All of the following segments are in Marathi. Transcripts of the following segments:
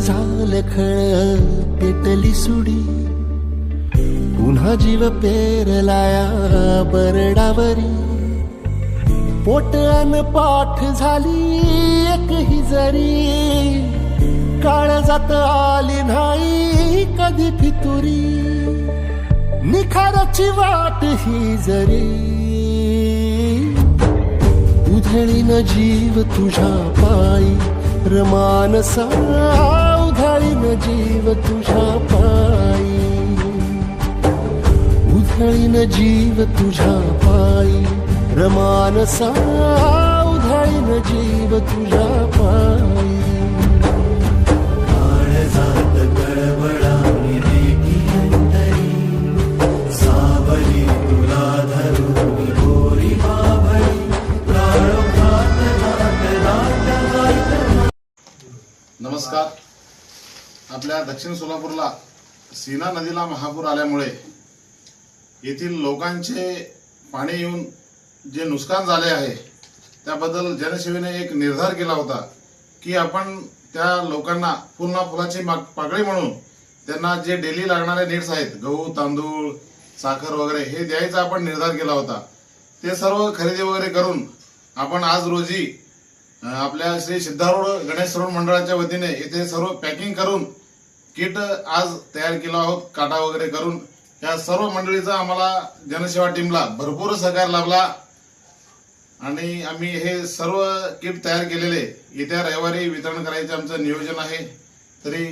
झालं खळ पेटली सुडी. पुन्हा जीव पेरलाया बरडावरी. पोट अन पाठ झाली एक ही जरी. काळ जात आली नाही कधी फितुरी. निखाराची वाट ही जरी. उधळीन जीव तुझ्या पायी. रमानसा उधळीन जीव तुझा पायी. उधळीन जीव तुझा पायी. रमानसा उधळीन जीव तुझा पायी. आपल्या दक्षिण सोलापूरला सीना नदीला महापूर आल्यामुळे येथील लोकांचे पाणी येऊन जे नुकसान झाले आहे त्याबद्दल जनसेवेने एक निर्धार केला होता की आपण त्या लोकांना पुन्हा फुलाची माग- पाकळी म्हणून त्यांना जे डेली लागणारे नीड्स आहेत गहू तांदूळ साखर वगैरे हे द्यायचा आपण निर्धार केला होता. ते सर्व खरेदी वगैरे करून आपण आज रोजी आपल्या श्री सिद्धारूढ गणेश श्रवण मंडळाच्या वतीने येथे सर्व पॅकिंग करून किट आज तयार केला आहोत काटा वगैरे करून. या सर्व मंडळीचा आम्हाला जनसेवा टीमला भरपूर सहकार लाभला. आणि आम्ही हे सर्व किट तयार केलेले येत्या रविवारी वितरण करायचे आमचं नियोजन आहे. तरी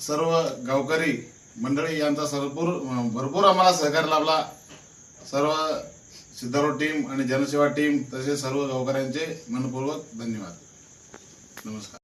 सर्व गावकरी मंडळी यांचा भरपूर भरपूर आम्हाला सहकार लाभला. सर्व सिद्धारूढ टीम आणि जनसेवा टीम तसेच सर्व गावकऱ्यांचे मनपूर्वक धन्यवाद. नमस्कार.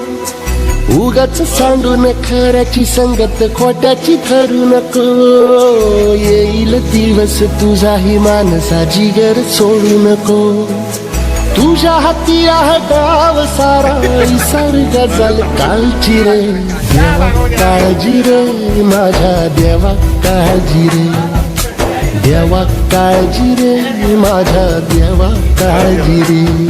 उगाच सांडून खऱ्याची संगत खोट्याची ठरू नको. येईल दिवस तुझाही मानसा जिगर सोडू नको. तुझ्या हाती आहे डाव सारा विसर गजल काळजी रे. देवा काळजी रे माझ्या देवा काळजी रे. देवा काळजी रे माझ्या देवा काळजी रे.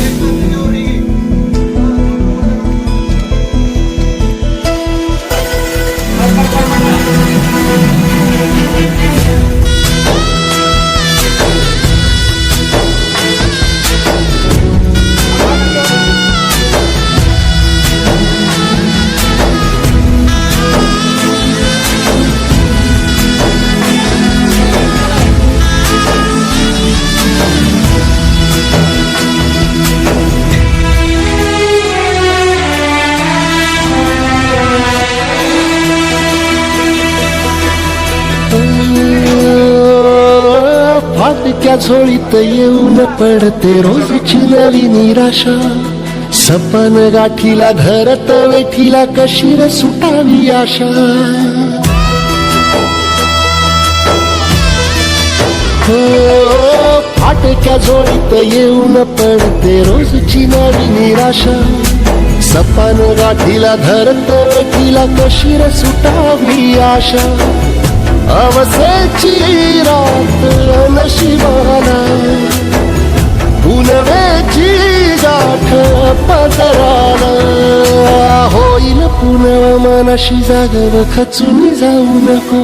त्या झोळीत येऊन पडते रोजची नवी निराशा. सपन गाठीला धरत वेठीला कशीर सुटावी आशा. हो, फाटक्या झोळीत येऊन पडते रोजची नवी निराशा. सपन गाठीला धरत वेठीला कशीर सुटावी आशा. अवसेची रात नशिबाला. पुनवेची गाठ पदराला. होईल पुनव मनाशी जागव खचून जाऊ नको.